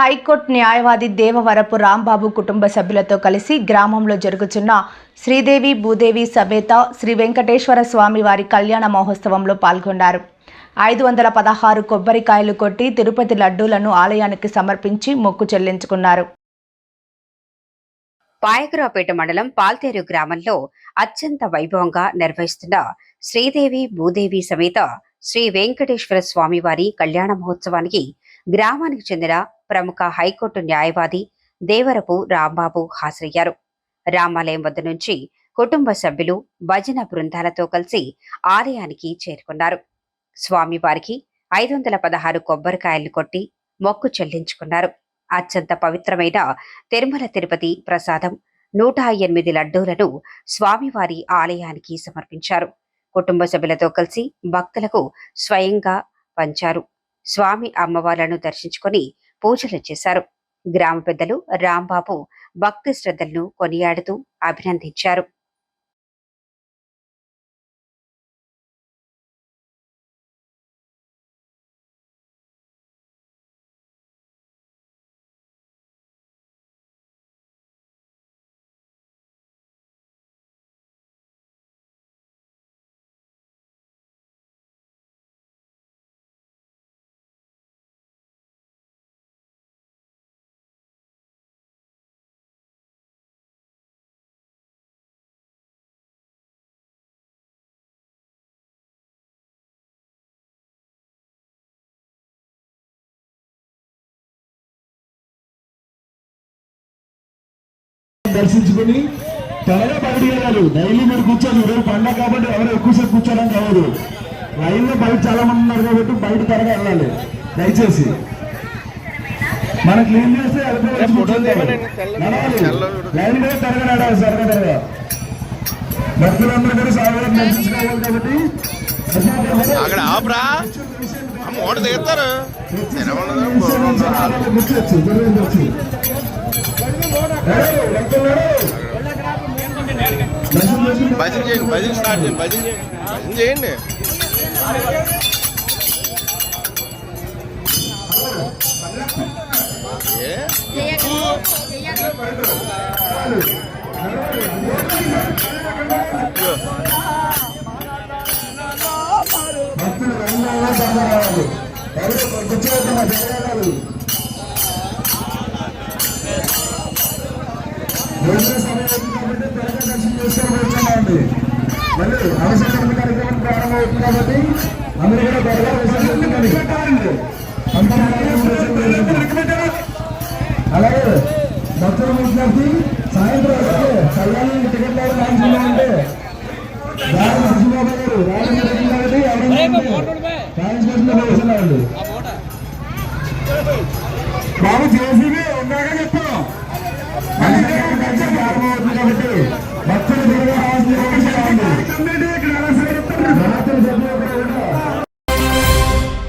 High court న్యాయవాది దేవవరపు రాంబాబు కుటుంబ సభ్యులతో కలిసి గ్రామంలో జరుగుతున్న శ్రీదేవి భూదేవి సమేత శ్రీ వెంకటేశ్వర స్వామి వారి కళ్యాణ మహోత్సవంలో పాల్గొన్నారు. ఐదు వందల పదహారు కొబ్బరికాయలు కొట్టి తిరుపతి లడ్డూలను ఆలయానికి సమర్పించి మొక్కు చెల్లించుకున్నారు. పాయకరావుపేట మండలం పాల్తేరు గ్రామంలో అత్యంత వైభవంగా నిర్వహిస్తున్న శ్రీదేవి భూదేవి సమేత శ్రీ వెంకటేశ్వర స్వామివారి కళ్యాణ మహోత్సవానికి గ్రామానికి చెందిన ప్రముఖ హైకోర్టు న్యాయవాది దేవరపు రాంబాబు హాజరయ్యారు. రామాలయం వద్ద నుంచి కుటుంబ సభ్యులు భజన బృందాలతో కలిసి ఆలయానికి చేరుకున్నారు. స్వామివారికి ఐదు వందల పదహారు కొబ్బరికాయలు కొట్టి మొక్కు చెల్లించుకున్నారు. అత్యంత పవిత్రమైన తిరుమల తిరుపతి ప్రసాదం నూట ఎనిమిది లడ్డూలను స్వామివారి ఆలయానికి సమర్పించారు. కుటుంబ సభ్యులతో కలిసి భక్తులకు స్వయంగా పంచారు. స్వామి అమ్మవార్లను దర్శించుకొని పూజలు చేశారు. గ్రామ పెద్దలు రాంబాబు భక్తి శ్రద్ధలను కొనియాడుతూ అభినందించారు. దర్శించుకుని త్వరగా బయటికి వెళ్ళాలి డైలీ మీరు కూర్చోదు రేపు పండగ కాబట్టి ఎవరు ఎక్కువసేపు కూర్చోడానికి అవ్వదు లైన్లో బయట చాలా మంది ఉన్నారు కాబట్టి బయట త్వరగా వెళ్ళాలి. దయచేసి. మనం క్లీన్ చేస్తే. నడవాలి. లైన్ మీద త్వరగా నడాలి త్వరగా త్వరగా భక్తులందరూ కూడా సాగులను దర్శించుకోవాలి కాబట్టి అక్కడ ఆపరా. మూట భజన చేయండి భజన స్టార్ట్ చేయండి భజన చేయండి. భజన చేయండి. భక్తులు రంగంలో సమయం అవుతుంది కాబట్టి త్వరగా దర్శనం చేసుకొని వచ్చామండి మళ్ళీ అవసరం కార్యక్రమం ప్రారంభం అవుతుంది కాబట్టి అందరూ కూడా త్వరగా అలాగే భక్తుల విద్యార్థి മറ്റൊരു ദൈവ ആശ്രയിക്കാൻ